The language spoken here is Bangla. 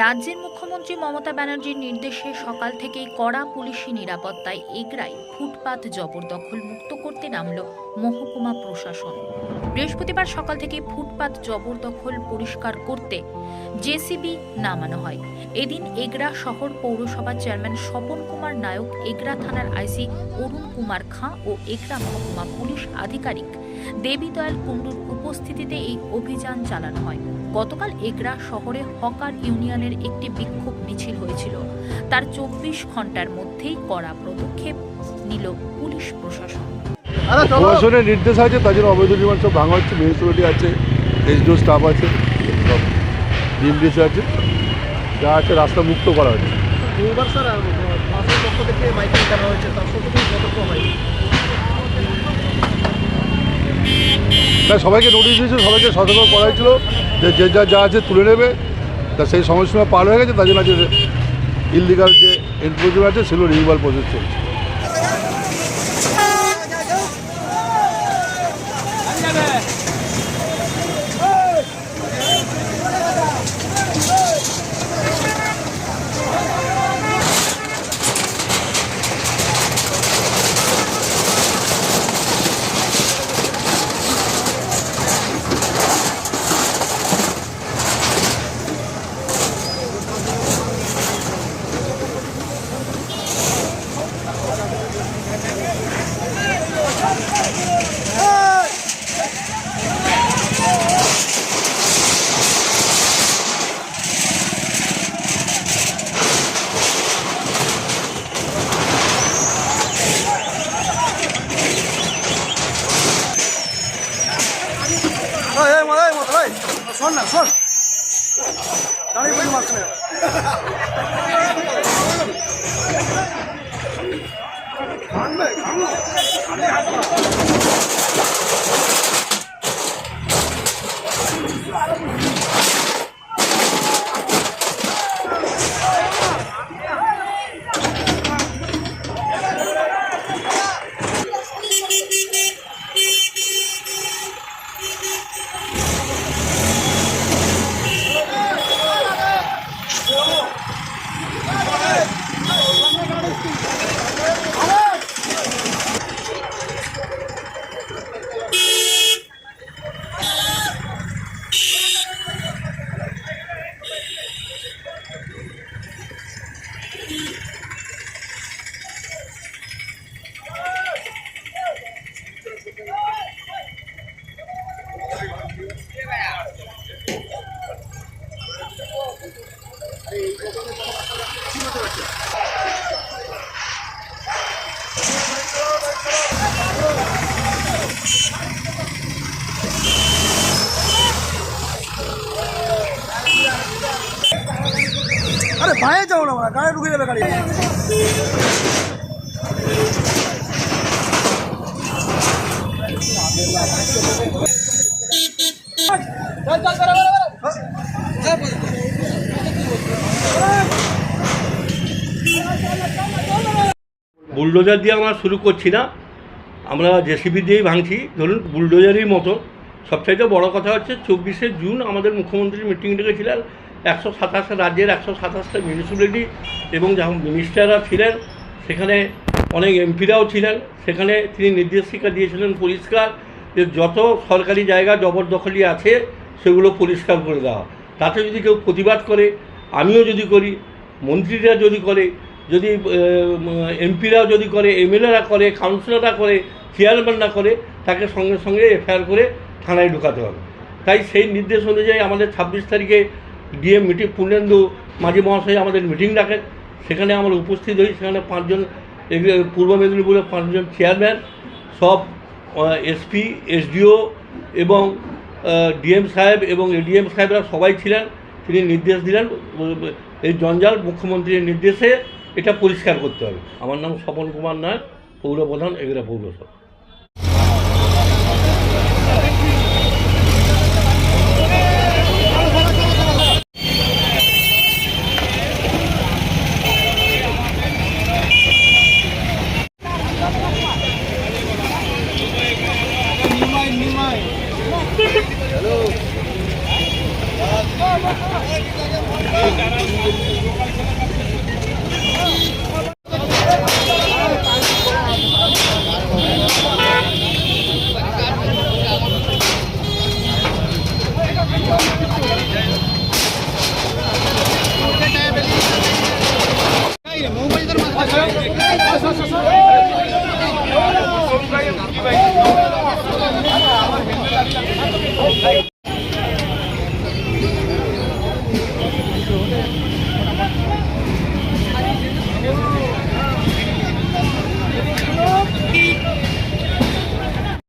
রাজ্যের মুখ্যমন্ত্রী মমতা ব্যানার্জির নির্দেশে সকাল থেকেই কড়া পুলিশি নিরাপত্তায় এগরাই ফুটপাত জবরদখল মুক্ত করতে নামল মহকুমা প্রশাসন। বৃহস্পতিবার সকাল থেকে ফুটপাত জবরদখল পরিষ্কার করতে জেসিবি নামানো হয়। এদিন এগরা শহর পৌরসভার চেয়ারম্যান স্বপন কুমার নায়ক এগরা থানার আইসি অরুণ কুমার খাঁ ও এগরা মহকুমা পুলিশ আধিকারিক দেবীদয়াল কুণ্ডুর উপস্থিতিতে এই অভিযান চালানো হয়। গতকাল এগরা শহরে হকার ইউনিয়নের একটি বিক্ষোভ মিছিল হয়েছিল। তার চব্বিশ ঘণ্টার মধ্যেই কড়া পদক্ষেপ নিল পুলিশ প্রশাসন। প্রশাসনের নির্দেশ আছে তার জন্য অবৈধ নির্মাণ সব ভাঙা হচ্ছে মিউনিসিপ্যালিটি আছে এসডিও স্টাফ আছে ডিএমডিসি আছে যা আছে রাস্তা মুক্ত করা হচ্ছে। দুবার স্যার বাসের পক্ষ থেকে মাইকিং করা হয়েছে সতর্ক হয়, সবাইকে নোটিশ দিয়েছে, সবাইকে সতর্ক করা হয়েছিল যে যে যা যা আছে তুলে নেবে। তা সেই সময়সীমা পার হয়ে গেছে, তার জন্য আছে ইলিগাল যে এনক্রোচমেন্ট আছে, সেগুলো রিনিউয়াল প্রসেস চলছে এই মতো এই শোন না শোন। দাঁড়িয়ে বলি মারছে। না আরে পায়ে যাও না গাড়ি ঢুকে যাবে গাড়ি। বুলডোজার দিয়ে আমরা শুরু করছি না। আমরা জেসিবি দিয়েই ভাঙছি। ধরুন, বুলডোজারই মতো। সবচাইতে বড় কথা হচ্ছে, চব্বিশে জুন আমাদের মুখ্যমন্ত্রী মিটিং ডেকেছিলেন। একশো সাতাশটা রাজ্যের একশো সাতাশটা মিউনিসিপ্যালিটি এবং যখন মিনিস্টাররা ছিলেন, সেখানে অনেক এমপিরাও ছিলেন। সেখানে তিনি নির্দেশিকা দিয়েছিলেন পরিষ্কার যে যত সরকারি জায়গা জবরদখলি আছে, সেগুলো পরিষ্কার করে দেওয়া। তাতে যদি কেউ প্রতিবাদ করে, আমিও যদি করি, মন্ত্রীরা যদি করে যদি এমপিরাও যদি করে, এমএলএরা করে কাউন্সিলররা করে চেয়ারম্যানরা করে, তাকে সঙ্গে সঙ্গে এফআইআর করে থানায় ঢুকাতে হবে। তাই সেই নির্দেশ অনুযায়ী আমাদের ছাব্বিশ তারিখে ডিএম মিটিং, পূর্ণেন্দু মাঝি মহাশয় আমাদের মিটিং ডাকেন। সেখানে আমরা উপস্থিত হই। সেখানে পাঁচজন পূর্ব মেদিনীপুরের পাঁচজন চেয়ারম্যান সব এসপি, এসডিও এবং ডিএম সাহেব এবং এডিএম সাহেবরা সবাই ছিলেন। তিনি নির্দেশ দিলেন। এই জঞ্জাল মুখ্যমন্ত্রীর নির্দেশে এটা পরিষ্কার করতে হবে। আমার নাম স্বপন কুমার নায়ক পৌরপ্রধান এগরা পৌরসভা। não vai dar mais.